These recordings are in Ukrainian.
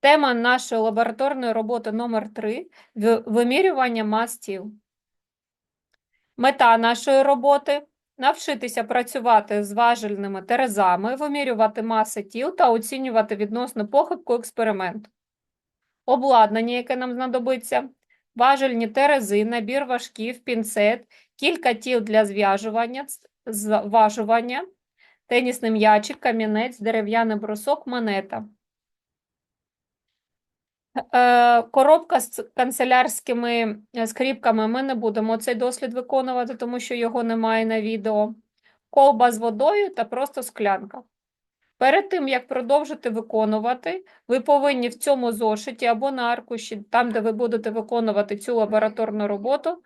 Тема нашої лабораторної роботи номер 3 вимірювання мас тіл. Мета нашої роботи навчитися працювати з важельними терезами, вимірювати маси тіл та оцінювати відносну похибку експерименту. Обладнання, яке нам знадобиться, важельні терези, набір важків, пінцет, кілька тіл для зв'яжування, зважування, тенісний м'ячик, камінець, дерев'яний брусок, монета. Е, Коробка з канцелярськими е, скріпками ми не будемо цей дослід виконувати, тому що його немає на відео. Колба з водою та просто склянка. Перед тим, як продовжити виконувати, ви повинні в цьому зошиті або на аркуші, там, де ви будете виконувати цю лабораторну роботу,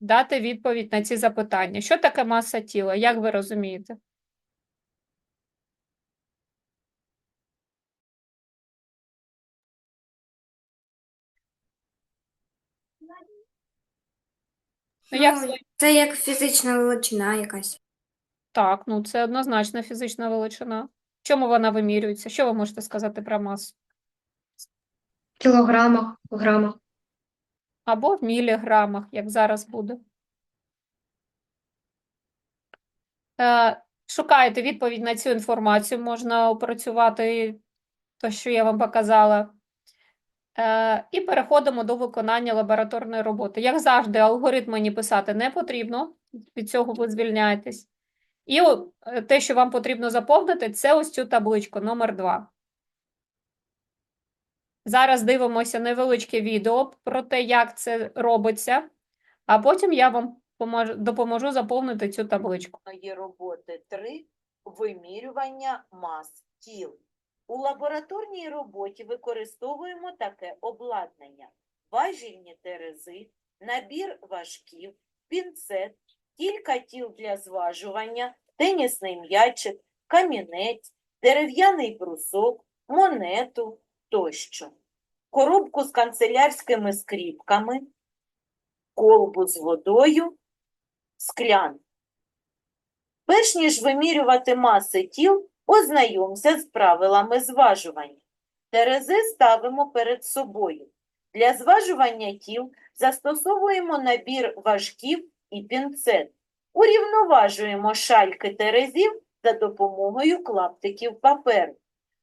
дати відповідь на ці запитання. Що таке маса тіла? Як ви розумієте? Ну, як Ну, це як фізична величина якась. Так, ну це однозначно фізична величина. Чому вона вимірюється? Що ви можете сказати про масу? В Кілограмах, грамах. Або в міліграмах, як зараз буде. Е, шукаєте відповідь на цю інформацію, можна опрацювати те, що я вам показала. Е, і переходимо до виконання лабораторної роботи. Як завжди, алгоритм мені писати не потрібно, від цього ви звільняєтесь. І е, те, що вам потрібно заповнити, це ось цю табличку номер 2. Зараз дивимося невеличке відео про те, як це робиться, а потім я вам допоможу заповнити цю табличку. Є роботи 3 вимірювання мас тіл. У лабораторній роботі використовуємо таке обладнання: важільні терези, набір важків, пінцет, кілька тіл для зважування, тенісний м'ячик, камінець, дерев'яний брусок, монету тощо. Коробку з канцелярськими скріпками, колбу з водою, склян. Перш ніж вимірювати маси тіл, ознайомся з правилами зважування. Терези ставимо перед собою. Для зважування тіл застосовуємо набір важків і пінцет. Урівноважуємо шальки терезів за допомогою клаптиків паперу.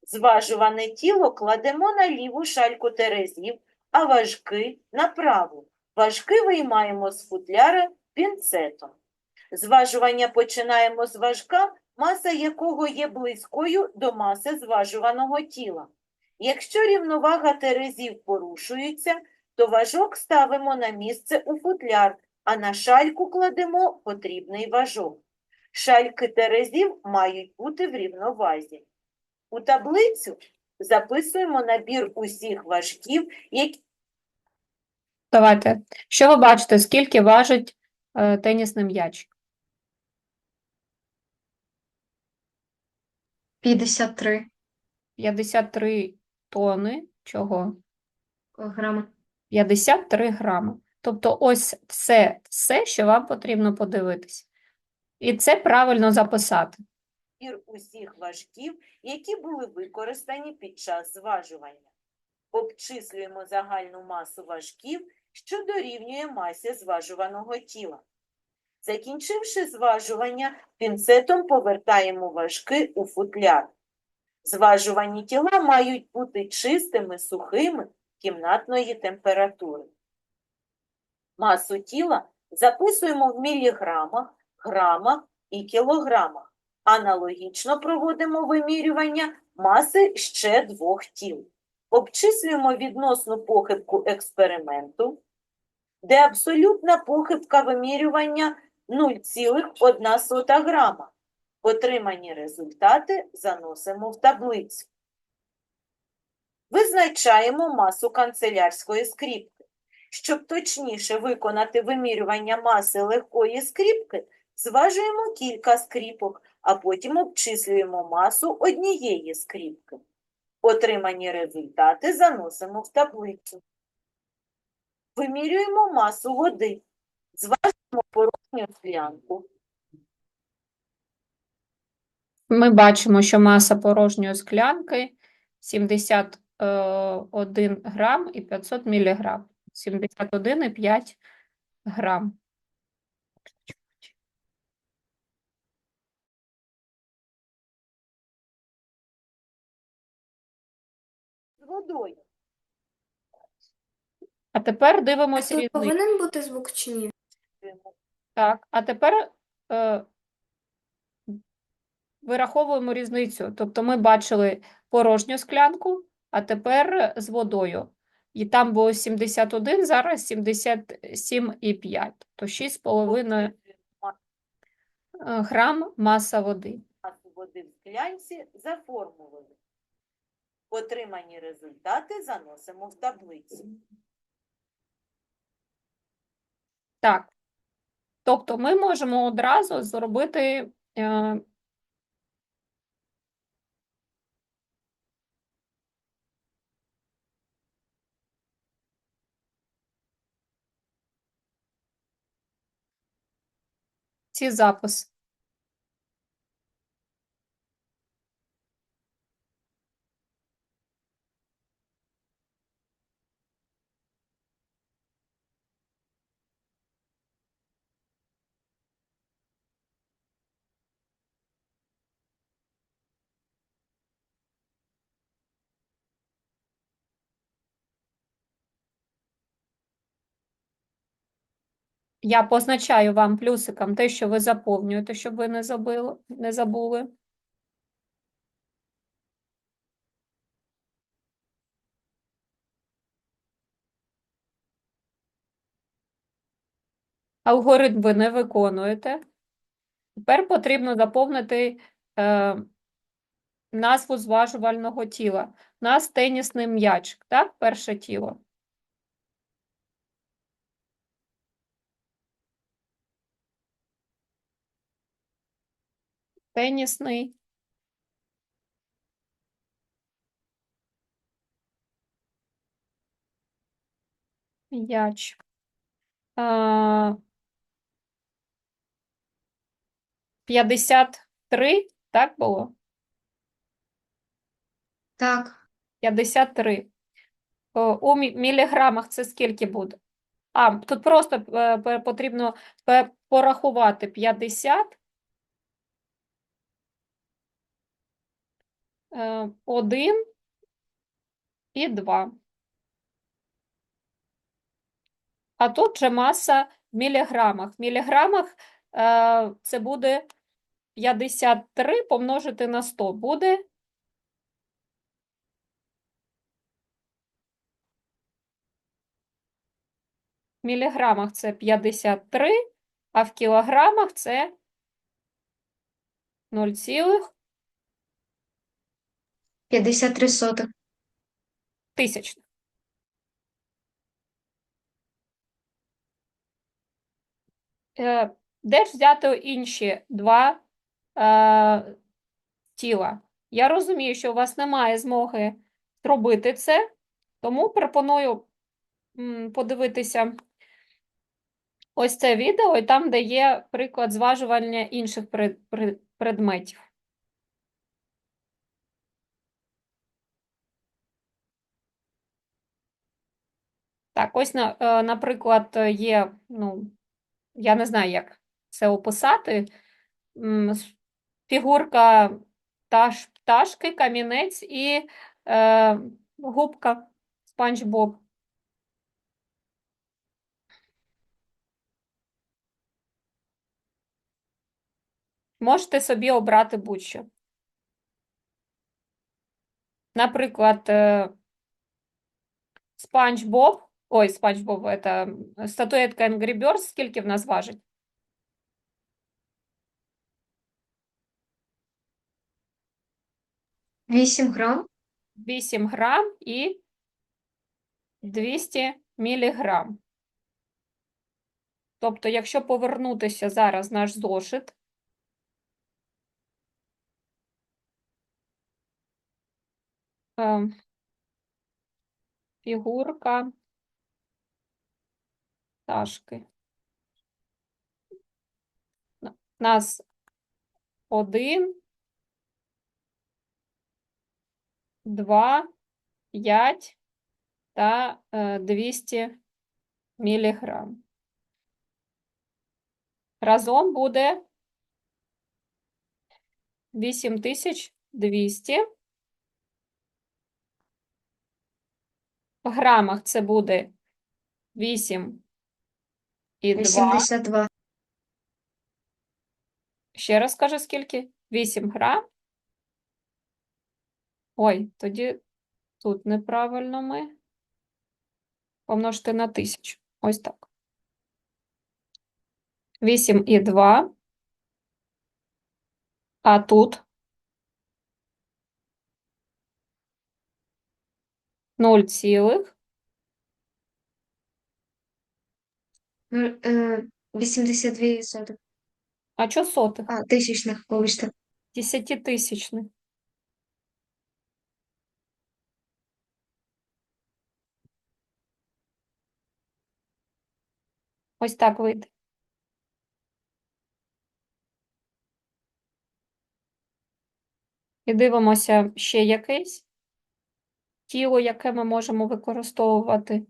Зважуване тіло кладемо на ліву шальку терезів, а важки на праву. Важки виймаємо з футляра пінцетом. Зважування починаємо з важка, маса якого є близькою до маси зважуваного тіла. Якщо рівновага терезів порушується, то важок ставимо на місце у футляр, а на шальку кладемо потрібний важок. Шальки терезів мають бути в рівновазі. У таблицю записуємо набір усіх важків, які Давайте. Що ви бачите, скільки важить е, тенісний м'яч? 53 53 тони. Чого? грами. 53 грами. Тобто ось це все, що вам потрібно подивитись. І це правильно записати. набір усіх важків, які були використані під час зважування. Обчислюємо загальну масу важків, що дорівнює масі зважуваного тіла. Закінчивши зважування, пінцетом повертаємо важки у футляр. Зважувані тіла мають бути чистими, сухими кімнатної температури. Масу тіла записуємо в міліграмах, грамах і кілограмах. Аналогічно проводимо вимірювання маси ще двох тіл. Обчислюємо відносну похибку експерименту, де абсолютна похибка вимірювання 0,1 грама. Отримані результати заносимо в таблицю. Визначаємо масу канцелярської скріпки. Щоб точніше виконати вимірювання маси легкої скріпки, зважуємо кілька скріпок, а потім обчислюємо масу однієї скріпки. Отримані результати заносимо в таблицю. Вимірюємо масу води. Зважуємо порожню склянку. Ми бачимо, що маса порожньої склянки 70 1 грам і 500 міліграм. 71,5 грам. З водою. А тепер дивимося Тут різницю. повинен бути звук чи ні? Так, а тепер е, вираховуємо різницю. Тобто ми бачили порожню склянку, а тепер з водою. І там було 71, зараз 77,5. То 6,5 Тобто е, грам маса води. Масу води в склянці за формулою. Отримані результати заносимо в таблицю. Так. Тобто ми можемо одразу зробити е, ці записи. Я позначаю вам плюсиком те, що ви заповнюєте, щоб ви не забили, не забули. Алгоритм ви не виконуєте. Тепер потрібно заповнити е, назву зважувального тіла. У нас тенісний м'ячик, так? Перше тіло. Тенісний. М'яч. А, 53, так було? Так. 53. О, У мі- міліграмах це скільки буде? А, тут просто е, потрібно порахувати 50. 1 і 2. А тут же маса в міліграмах. В міліграмах е, це буде 53 помножити на 100. Буде в міліграмах це 53, а в кілограмах це 0, 53 сотих. тисячних. Е, Де ж взяти інші два е, тіла? Я розумію, що у вас немає змоги зробити це, тому пропоную подивитися ось це відео, і там, де є приклад зважування інших пред- пред- предметів. Так, ось, е, наприклад, є, ну, я не знаю, як це описати. Фігурка пташ, пташки, камінець і е, губка Спанч Боб. Можете собі обрати будь-що. Наприклад, е, Спанч Боб, ой, Спанч Боб, это статуетка Angry Birds, скільки в нас важить? Вісім грам. 8 грам і 200 міліграм. Тобто, якщо повернутися зараз в наш зошит, ем, фігурка пташки. Нас один, два, 5 та е, 200 міліграм. Разом буде 8200. В грамах це буде 8 і 2. 82. Ще раз кажу, скільки? 8 грам. Ой, тоді тут неправильно ми. Помножити на 1000. Ось так. 8 і 2. А тут 0 цілих. Ну, е, 82 сотих. А що сотих? А, тисячних, вибачте. Десятитисячних. Ось так вийде. І дивимося ще якесь тіло, яке ми можемо використовувати.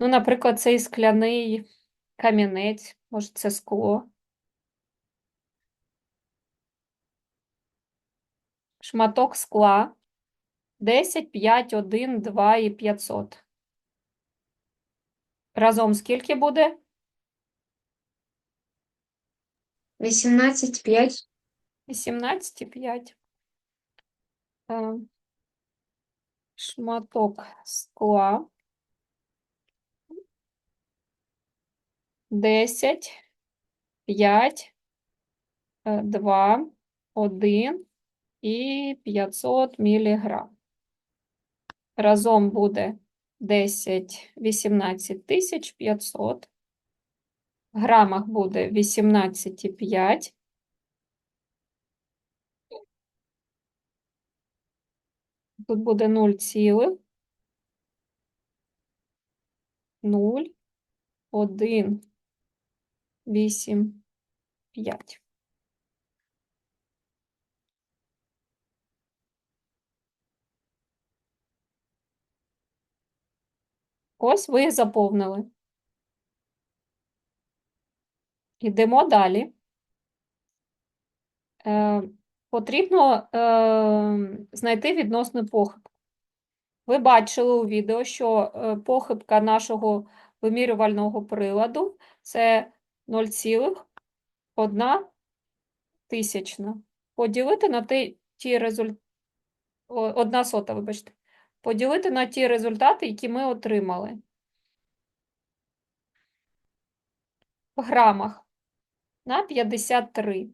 Ну, наприклад, цей скляний камінець, може, це скло. Шматок скла 10, 5, 1, 2 і 500. Разом скільки буде? 18, 5. 18 і 5. Е, Шматок скла 10, 5, 2, 1 і 500 міліграм. Разом буде 10, 18 тисяч 500. В грамах буде 18,5. Тут буде 0 цілих. 0, 1, 8, 5. Ось ви заповнили. Йдемо далі. Е, потрібно е, знайти відносну похибку. Ви бачили у відео, що е, похибка нашого вимірювального приладу це 0,1 тисячна. Поділити на ті, ті результати, одна сота, вибачте. Поділити на ті результати, які ми отримали. В грамах на 53.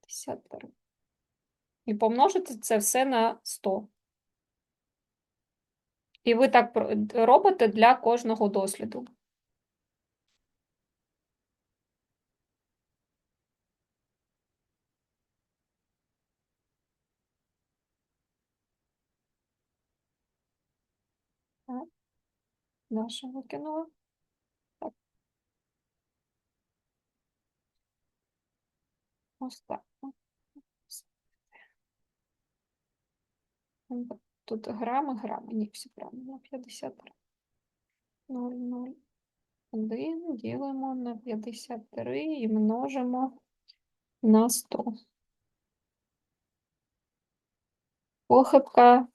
53. І помножити це все на 100. І ви так робите для кожного досліду. Так. Наша викинула. Так. Ось так. Тут грами, грами. Ні, все правильно. 53. 0, 0, 1 ділимо на 53 і множимо на 100. Похибка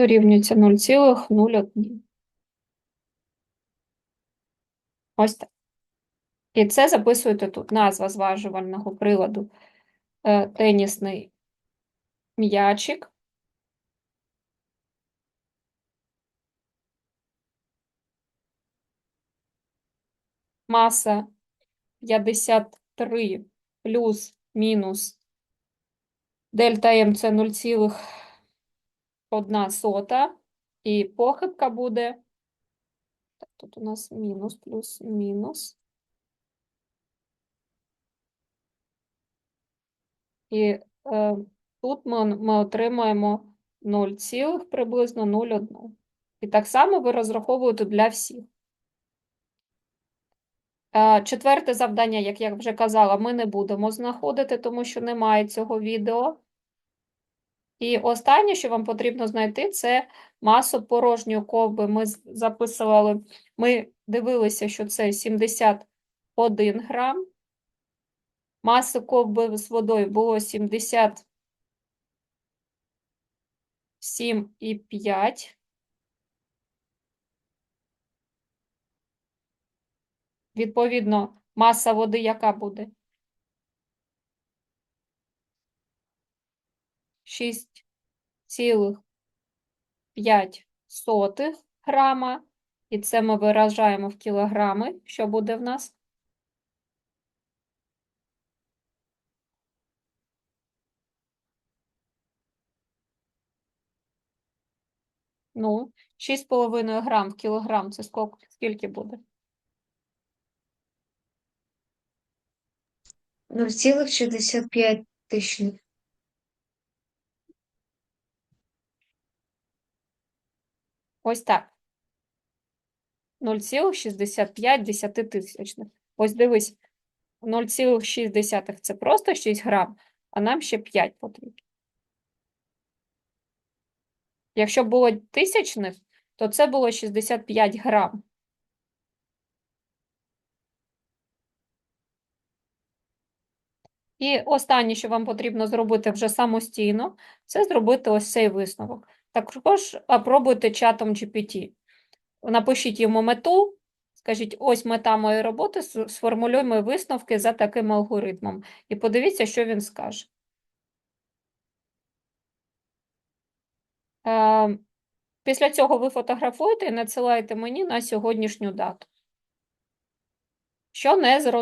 дорівнюється 0,01. Ось так. І це записуєте тут. Назва зважувального приладу е, тенісний м'ячик. Маса 53 плюс мінус дельта М це 0,1 сота. І похибка буде. Так, тут у нас мінус плюс мінус. І е, тут ми, ми отримаємо 0, цілих приблизно 0,1. І так само ви розраховуєте для всіх. Е, Четверте завдання, як я вже казала, ми не будемо знаходити, тому що немає цього відео. І останнє, що вам потрібно знайти, це масу порожньої ковби. Ми записували, ми дивилися, що це 71 грам. Маси ковби з водою було 77,5. Відповідно, маса води яка буде? 6,5 грама. І це ми виражаємо в кілограми. Що буде в нас? Ну, 6,5 грам в кілограм це скільки, буде? 0,65 тисячних. Ось так. 0,65 десятитисячних. Ось дивись, 0,6 це просто 6 грам, а нам ще 5 потрібно. Якщо було тисячних, то це було 65 грам. І останнє, що вам потрібно зробити вже самостійно, це зробити ось цей висновок. Також пробуйте чатом GPT. Напишіть йому мету, скажіть, ось мета моєї роботи, с- сформулюй мої висновки за таким алгоритмом. І подивіться, що він скаже. Е, Після цього ви фотографуєте і надсилаєте мені на сьогоднішню дату. Що не зрозуміло.